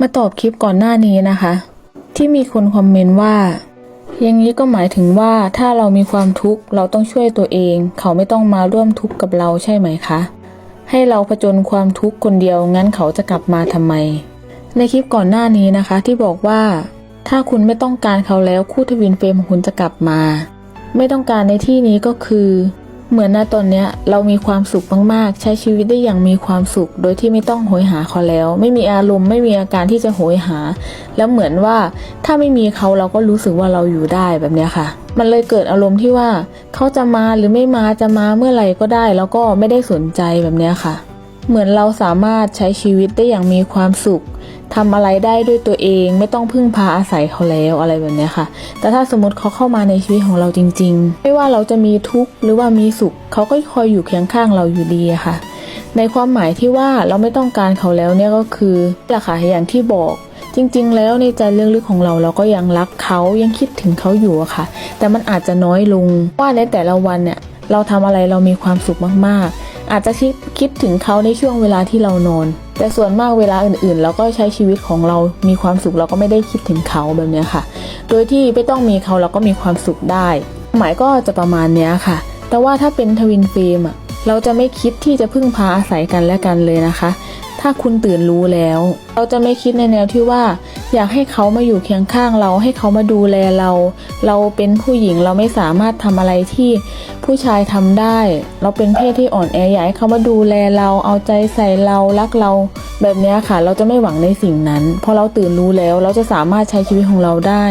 มาตอบคลิปก่อนหน้านี้นะคะ ที่มีคนคอมเมนต์ว่า อย่างนี้ก็หมายถึงว่าถ้าเรามีความทุกข์เราต้องช่วยตัวเอง เขาไม่ต้องมาร่วมทุกข์กับเราใช่ไหมคะ ให้เราผจญความทุกข์คนเดียวงั้นเขาจะกลับมาทำไม ในคลิปก่อนหน้านี้นะคะ ที่บอกว่า ถ้าคุณไม่ต้องการเขาแล้วคู่ทวินเฟรมของคุณจะกลับมา ไม่ต้องการในที่นี้ก็คือ เหมือนณตอนเนี้ยเรามีความสุขมากๆ ใช้ชีวิตได้อย่างมีความสุข โดยที่ไม่ต้องโหยหาเขาแล้ว ไม่มีอารมณ์ไม่มีอาการที่จะโหยหา แล้วเหมือนว่าถ้าไม่มีเขาเราก็รู้สึกว่าเราอยู่ได้แบบเนี้ยค่ะ มันเลยเกิดอารมณ์ที่ว่าเขาจะมาหรือไม่มาจะมาเมื่อไหร่ก็ได้ แล้วก็ไม่ได้สนใจแบบเนี้ยค่ะ เหมือนเราสามารถใช้ชีวิตได้อย่างมีความสุข ทำอะไรได้ด้วยตัวเอง ไม่ต้องพึ่งพาอาศัยเขาแล้วอะไรแบบนี้ค่ะ แต่ถ้าสมมติเขาเข้ามาในชีวิตของเราจริง ๆ ไม่ว่าเราจะมีทุกข์หรือว่ามีสุข เขาก็คอยอยู่เคียงข้างเราอยู่ดีค่ะ ในความหมายที่ว่าเราไม่ต้องการเขาแล้วเนี่ยก็คือแหละค่ะอย่างที่บอกจริงๆ แล้วในใจลึกๆของเราเราก็ยังรักเขายังคิดถึงเขาอยู่อะค่ะ แต่มันอาจจะน้อยลงว่าในแต่ละวันเนี่ยเราทำอะไรเรามีความสุขมากๆ อาจจะคิดคิดถึงเขาในช่วงเวลาที่เรานอน แต่ส่วนมากเวลาอื่นๆเราก็ใช้ชีวิตของเรามีความสุขเราก็ไม่ได้คิดถึงเขาแบบเนี้ยค่ะ โดยที่ไม่ต้องมีเขาเราก็มีความสุขได้ หมายก็จะประมาณเนี้ยค่ะ แต่ว่าถ้าเป็นทวินเฟรมอะเราจะไม่คิดที่จะพึ่งพาอาศัยกันและกันเลยนะคะ ถ้าคุณตื่นรู้แล้ว เราจะไม่คิดในแนวที่ว่า อยากให้เขามาอยู่เคียงข้างเราให้เขามาดูแลเรา เราเป็นผู้หญิงเราไม่สามารถทำอะไรที่ผู้ชายทำได้ เราเป็นเพศที่อ่อนแออยากให้เขามาดูแลเราเอาใจใส่เรารักเรา แบบเนี้ยค่ะ เราจะไม่หวังในสิ่งนั้นพอเราตื่นรู้แล้วเราจะสามารถใช้ชีวิตของเราได้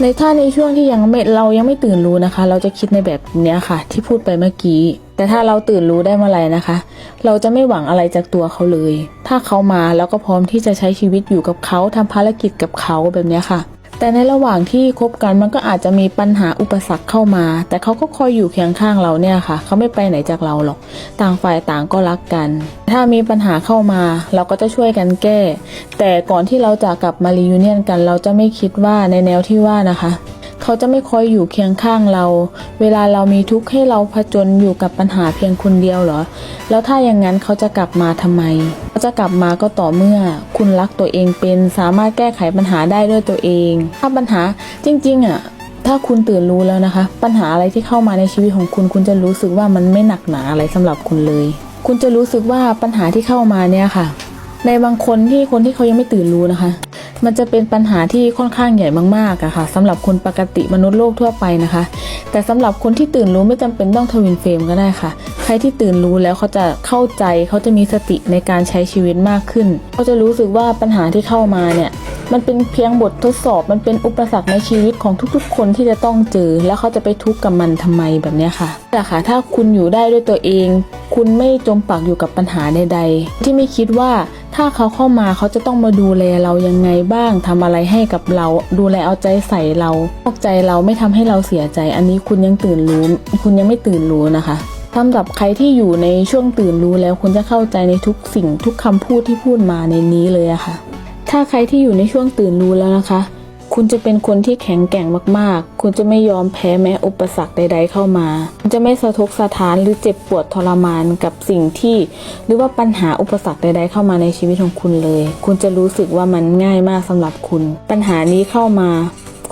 ในถ้าในช่วงที่ยังไม่เรายังไม่ตื่นรู้นะคะ เราจะคิดในแบบเนี้ยค่ะ ที่พูดไปเมื่อกี้ แต่ถ้าเราตื่นรู้ได้เมื่อไหร่นะคะ เราจะไม่หวังอะไรจากตัวเขาเลย ถ้าเขามาแล้วก็พร้อมที่จะใช้ชีวิตอยู่กับเขาทำภารกิจกับเขาแบบเนี้ยค่ะ แต่ในระหว่างที่คบกันมันก็อาจจะมีปัญหาอุปสรรคเข้ามา แต่เขาก็คอยอยู่เคียงข้างเราเนี่ยค่ะ เขาไม่ไปไหนจากเราหรอก ต่างฝ่ายต่างก็รักกัน ถ้ามีปัญหาเข้ามา เราก็จะช่วยกันแก้ แต่ก่อนที่เราจะกลับมารียูเนียนกัน เราจะไม่คิดว่าในแนวที่ว่านะคะ เขาจะไม่คอยอยู่เคียงข้างเรา เวลาเรามีทุกข์ให้เราผจญอยู่กับปัญหาเพียงคนเดียวเหรอ แล้วถ้าอย่างนั้นเขาจะกลับมาทำไม เขาจะกลับมาก็ต่อเมื่อ คุณรักตัวเองเป็นสามารถแก้ไขปัญหาได้ด้วยตัวเอง ถ้าปัญหาจริง ๆอะถ้าคุณตื่นรู้แล้วนะคะ ปัญหาอะไรที่เข้ามาในชีวิตของคุณ คุณจะรู้สึกว่ามันไม่หนักหนาอะไรสำหรับคุณเลย คุณจะรู้สึกว่าปัญหาที่เข้ามาเนี่ยค่ะ ในบางคนที่คนที่เขายังไม่ตื่นรู้นะคะ มันจะเป็นปัญหาที่ค่อนข้างใหญ่มากๆอะค่ะสำหรับคนปกติมนุษย์โลกทั่วไปนะคะ แต่สำหรับคนที่ตื่นรู้ไม่จำเป็นต้องทวินเฟรมก็ได้ค่ะ ใครที่ตื่นรู้แล้วเขาจะเข้าใจเขาจะมีสติในการใช้ชีวิตมากขึ้นเขาจะรู้สึกว่าปัญหาที่เข้ามาเนี่ยมันเป็นเพียงบททดสอบ มันเป็นอุปสรรคในชีวิตของทุกๆ คนที่จะต้องเจอ แล้วเขาจะไปทุกข์กับมันทำไมแบบนี้ค่ะแต่ค่ะ ถ้าคุณอยู่ได้ด้วยตัวเอง คุณไม่จมปักอยู่กับปัญหาใดๆ ที่ไม่คิดว่าถ้าเขาเข้ามาเขาจะต้องมาดูแลเรายังไงบ้างทำอะไรให้กับเรา ดูแลเอาใจใส่เรานอกใจเราไม่ทำให้เราเสียใจ อันนี้คุณยังตื่นรู้ คุณยังไม่ตื่นรู้นะคะสำหรับใครที่อยู่ในช่วงตื่นรู้แล้วคุณจะเข้าใจในทุกสิ่งทุกคำพูดที่พูดมาในนี้เลยอะค่ะ ถ้าใครที่อยู่ในช่วงตื่นรู้แล้วนะคะ คุณจะเป็นคนที่แข็งแกร่งมากๆ คุณจะไม่ยอมแพ้แม้อุปสรรคใด ๆ เข้ามา คุณจะไม่สะทกสะท้านหรือเจ็บปวดทรมานกับสิ่งที่ หรือว่าปัญหาอุปสรรคใด ๆ เข้ามาในชีวิตของคุณเลย คุณจะรู้สึกว่ามันง่ายมากสำหรับคุณ ปัญหานี้เข้ามา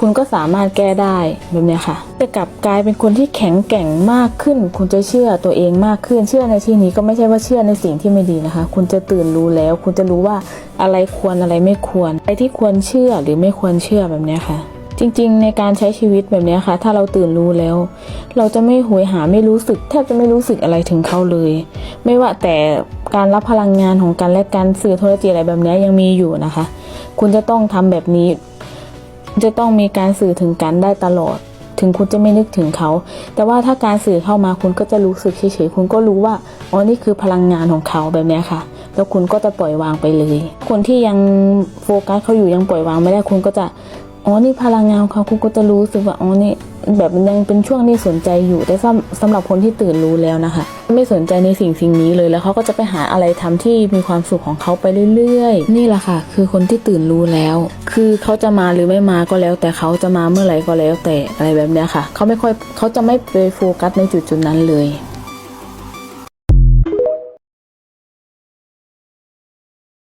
คุณก็สามารถแก้ได้แบบนี้ค่ะจะกลับกลายเป็นคนที่แข็งแกร่งมากขึ้น คุณจะเชื่อตัวเองมากขึ้น เชื่อในที่นี้ก็ไม่ใช่ว่าเชื่อในสิ่งที่ไม่ดีนะคะ คุณจะตื่นรู้แล้ว คุณจะรู้ว่าอะไรควรอะไรไม่ควรอะไรที่ควรเชื่อหรือไม่ควรเชื่อแบบนี้ค่ะ จริงๆ ในการใช้ชีวิตแบบนี้ค่ะ ถ้าเราตื่นรู้แล้ว เราจะไม่หวยหาไม่รู้สึก แทบจะไม่รู้สึกอะไรถึงเขาเลย ไม่ว่าแต่การรับพลังงานของกันและการสื่อโทรจิตอะไรแบบนี้ยยังมีอยู่นะคะ คุณจะต้องทำแบบนี้ จะต้องมีการสื่อถึงกันได้ตลอด ถึงคุณจะไม่นึกถึงเขา แต่ว่าถ้าการสื่อเข้ามาคุณก็จะรู้สึกเฉยๆคุณก็รู้ว่าอ๋อนี่คือพลังงานของเขาแบบนี้ค่ะ แล้วคุณก็จะปล่อยวางไปเลย คนที่ยังโฟกัสเขาอยู่ยังปล่อยวางไม่ได้คุณก็จะอ๋อนี่พลังงานของเขาคุณก็จะรู้สึกว่าอ๋อนี่ แบบมันยังเป็นช่วงที่สนใจอยู่ แต่สำสำหรับคนที่ตื่นรู้แล้วนะคะ ไม่สนใจในสิ่งสิ่งนี้เลยแล้วเขาก็จะไปหาอะไรทำที่มีความสุขของเขาไปเรื่อยๆ นี่แหละค่ะ คือคนที่ตื่นรู้แล้ว คือเขาจะมาหรือไม่มาก็แล้ว แต่เขาจะมาเมื่อไหร่ก็แล้วแต่อะไรแบบเนี้ยค่ะเขาไม่ค่อยเขาจะไม่ไปโฟกัสในจุดจุดๆนั้นเลย